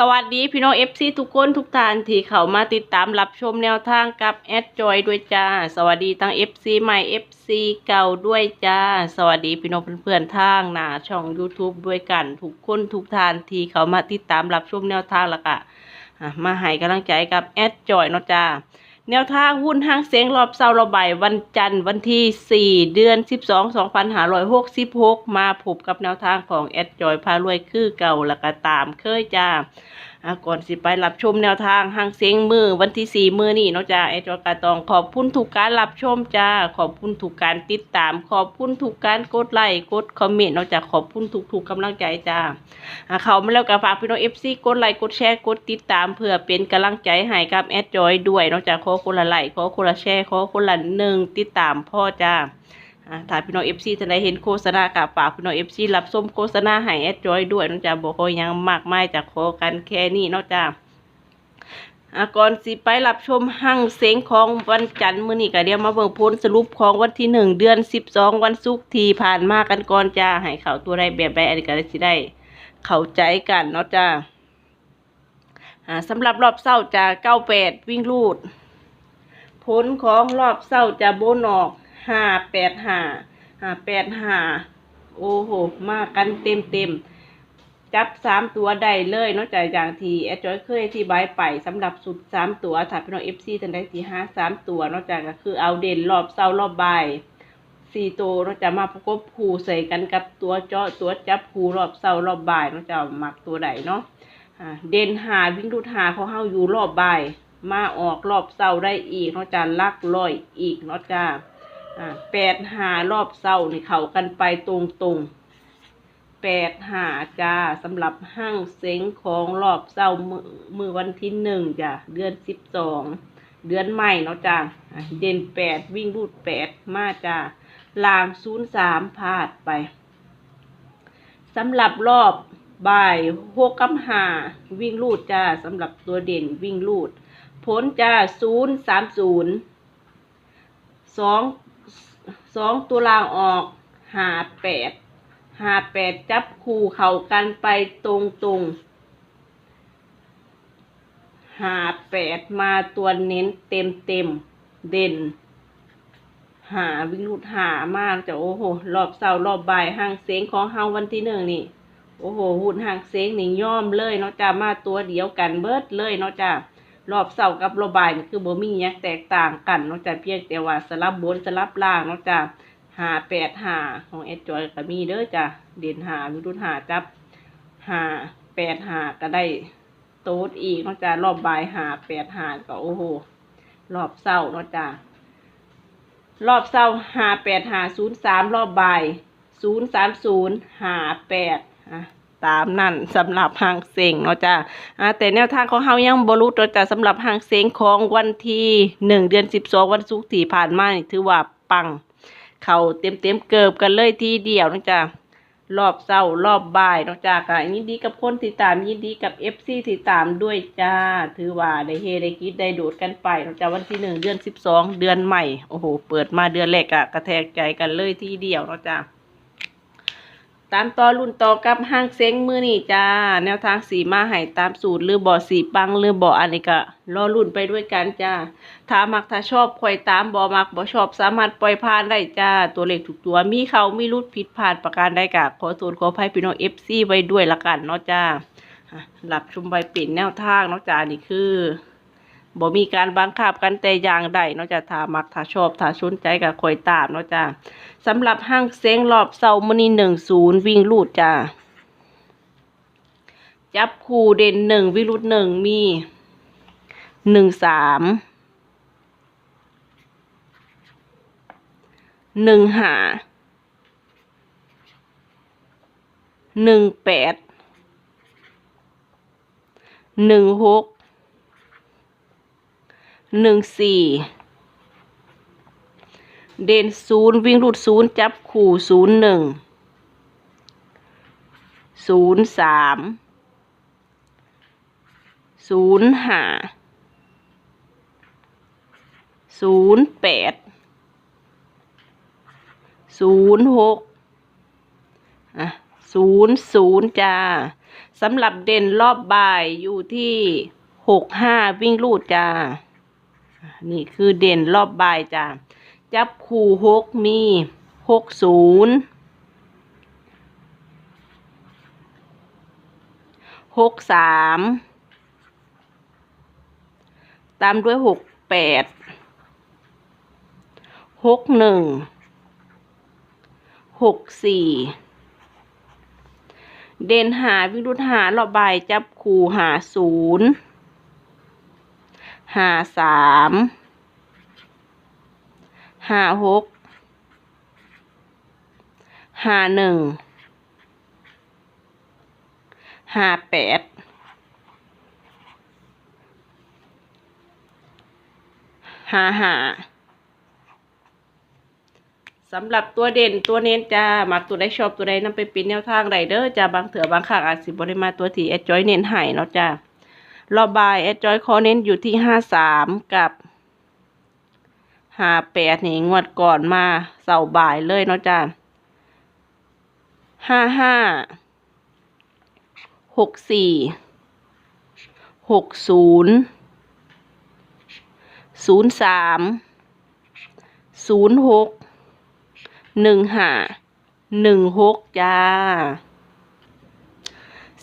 สวัสดีพี่น้องเอฟซีทุกคนทุกท่านที่เข้ามาติดตามรับชมแนวทางกับแอดจอยด้วยจ้า สวัสดีทั้ง FC ใหม่ FC เก่าด้วยจ้า สวัสดีพี่น้องเพื่อนๆทางหน้าช่อง YouTube ด้วยกัน ทุกคนทุกท่านที่เข้ามาติดตามรับชมแนวทางแล้วก็อะมาให้กำลังใจกับแอดจอยเนาะจ้า แนวทางหุ้นห้างเสียงรอบเสาร์รอบบ่ายวันจันทร์วันที่ 4 เดือน 12 2566 มาพบกับแนวทางของแอดจอยพารวยคือเก่าและก็ตามเคยจ้า ก่อนสิไปรับชมแนวทางห้างเสียงมือวันที่4มือนี่เนาะจ้าแอจอกาตองขอบคุณทุกการรับชมจ้าขอบคุณทุกการติดตาม ขอบคุณทุกการกดไลค์กดคอมเมนต์เนาะจ้าขอบคุณทุกๆกกำลังใจจ้าเขามาแล้วก็ฝากพี่น้องเอฟซีกดไลค์กดแชร์กดติดตามเพื่อเป็นกำลังใจให้กับแอดจอยด้วยนอกจากขอคนละไลค์ขอคนละแชร์ขอคนละหนึ่งติดตามพ่อจ้า อะถ้าพี่น้องเอฟซีท่านใดเห็นโฆษณากับฝากพี่น้องเอฟซีรับชมโฆษณาให้แอดจอยด้วยนอกจากบอกว่ายังมากมายจากขอกันแค่นี้นอกจากก่อนสิไปรับชมหั่งเสียงของวันจันทร์มื้อนี้ก็เดี๋ยวมาเบิ่งผลสรุปของวันที่หนึ่งเดือนสิบสองวันศุกร์ที่ผ่านมากันก่อนจ้าให้เขาตัวใดแบบใดอันนี้ก็ได้สิได้ เข้าใจกันเนาะจ้าอ่าสำหรับรอบเศร้าจะเก้าแปดวิ่งรูด ผลของรอบเศร้าจะโบนออก ห้าแปดห้าห้าแปดห้าโอ้โห มากันเต็มเต็มจับสามตัวได้เลยนอกจากอย่างที่แอดจอยเคยที่บายไปสำหรับสุดสามตัวถ้าพี่น้องเอฟซีท่านใดที่ห้าสามตัวนอกจากก็คือเอาเด่นรอบเศร้ารอบบายสี่ตัวเราจะมาประกบคู่ใส่กันกับตัวเจาะตัวจับคู่รอบเสาร์รอบบ่ายเราจะเอามักตัวใดเนาะเด่นหาวิ่งดูดหาเขาเฮาอยู่รอบบ่ายมาออกรอบเสาร์ได้อีกนาะจะลักลอยอีกนาะจ้าอ่า แปดหารอบเสาร์นี่เข้ากันไปตรงตรงแปดหาจ้าสำหรับห้างเซ็งของรอบเสาร์มือมือวันที่หนึ่งจ้ะเดือนสิบสองเดือนใหม่เนาะจ้าเด่นแปดวิ่งรูดแปดมาจ้าลางศูนย์สามพลาดไปสำหรับรอบบ่ายหกกับหาวิ่งลูดจ้าสำหรับตัวเด่นวิ่งลูด ผลจ้าศูนย์สามศูนย์สอง สองตัวลางออกหาแปดหาแปดจับคู่เข้ากันไปตรงตรงหาแปดมาตัวเน้นเต็มเต็มเด่น หาวิ่งรูดหามากจะโอ้โหรอบเสาร์รอบบ่ายห่างเสียงของเฮาวันที่หนึ่งนี่ โอ้โหหุ่นห่างเสียงนี่ย่อมเลยเนาะจ้ามาตัวเดียวกันเบิดเลยเนาะจ้า รอบเสากับรอบบ่ายนี่คือบ่มีหยังแตกต่างกันนาะจ้าเพียงแต่ว่าสลับบนสลับล่างนาะจ้าหาแปดหาของเอดจอยก็มีเด้อจ้าเด่นหาวิ่งรูดหาจับหาแปดหาก็ได้โต๊ดอีกนาะจ้ารอบบายหาแปดหาก็โอ้โหรอบเสาร์เนาะจ้ารอบเศร้าหาแปดหาศูนย์สามรอบบ่ายศูนย์สามศูนย์หาแปดอะ ตามนั่นสำหรับหางเสงเนาะจ้าอะแต่แนวทางของเฮายังบรุษเนาะจ้าสำหรับหางเสงของวันที่หนึ่งเดือนสิบสองวันศุกร์ที่ผ่านมานี่ถือว่าปัง เขาเต็มเต็มเกิบกันเลยทีเดียวเนาะจ้ารอบเศร้ารอบบ่ายเนาะจ้าก็ยินดีกับคนติดตามยินดีกับเอฟซีติดตามด้วยจ้า ถือว่าได้เฮได้กิดได้โดดกันไปเนาะจ้าวันที่หนึ่งเดือนสิบสองเดือนใหม่ โอ้โห เปิดมาเดือนแรกอะกระแทกใจกันเลยทีเดียวเนาะจ้า ตามต่อรุ่นต่อกับห้างเซ้งมือนี่จ้า แนวทางสีมาให้ตามสูตรหรือบ่อสีปังหรือบ่ออันนี้ก็รอรุ่นไปด้วยกันจ้าถ้ามักถ้าชอบคอยตามบ่อมักบ่อชอบสามารถปล่อยผ่านได้จ้า ตัวเลขถูกตัวมีเขามีรุดผิดพลาดประการใดกะขอโทษขออภัยพี่น้อง FC ไว้ด้วยละกันเนาะจ้าหลับชมใบปิ่นแนวทางเนาะจ้านี่คือ บ่มีการบังคับกันแต่อย่างใดเนาะจ้าถ้ามักถ้าชอบถ้าสนใจก็คอยตามเนาะจ้าสำหรับห้างเซ้งรอบเสาร์มื้อนี้10วิ่งลูดจ้าจับคู่เด่นหนึ่งวิรุธหนึ่งมีหนึ่งสามหนึ่งหาหนึ่งแปดหนึ่งหก หนึ่งสี่เด่นศูนย์วิ่งรูดศูนย์จับคู่ศูนย์หนึ่งศูนย์สามศูนย์ห้าศูนย์แปดศูนย์หกอะศูนย์ศูนย์จ้าสำหรับเด่นรอบบ่ายอยู่ที่หกห้าวิ่งลูดจ้า นี่คือเด่นรอบใบจ้าจับคู่หกมีหกศูนย์หกสามตามด้วยหกแปดหกหนึ่งหกสี่เด่นหาวิรุธหารอบบ่ายจับคู่หาศูนย์ ห้าสามห้าหกห้าหนึ่งห้าแปดห้าห้าสำหรับตัวเด่นตัวเน้นจ้ามักตัวใดชอบตัวใดนำไปเป็นแนวทางใดเด้อจ้าบางเถื่อบางครั้งอาจสิบริมาตัวที่แอดจอยเน้นให้เนาะจ้า รอบบ่ายแอดจอยขอเน้นอยู่ที่ห้าสามกับห้าแปดนี่งวดก่อนมาเสาร์บ่ายเลยเนาะจ้าห้าห้าหกสี่หกศูนย์ศูนย์สามศูนย์หกหนึ่งห้าหนึ่งหกจ้า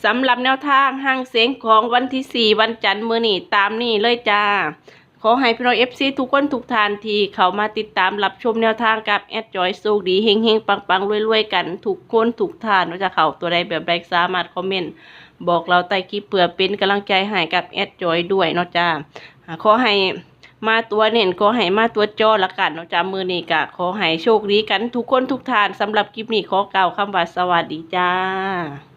สำหรับแนวทางห้างเสียงของวันที่สี่วันจันทร์มือนี่ตามนี่เลยจ้า ขอให้พี่น้องเอฟซีทุกคนทุกทานที่เขามาติดตามรับชมแนวทางกับแอดจอยโชคดีเฮงเฮงปังปังรวยๆ กันทุกคนทุกทานว่าจะเขาตัวใดแบบใดสามารถคอมเมนต์บอกเราใต้คลิปเพื่อเป็นกำลังใจให้กับแอดจอยด้วยเนาะจ้าขอให้มาตัวเน่นขอให้มาตัวจอละกันเนาะจ้ามือนี้กะขอให้โชคดีกันทุกคนทุกทานสำหรับคลิปนี้ขอกล่าวคำว่าสวัสดีจ้า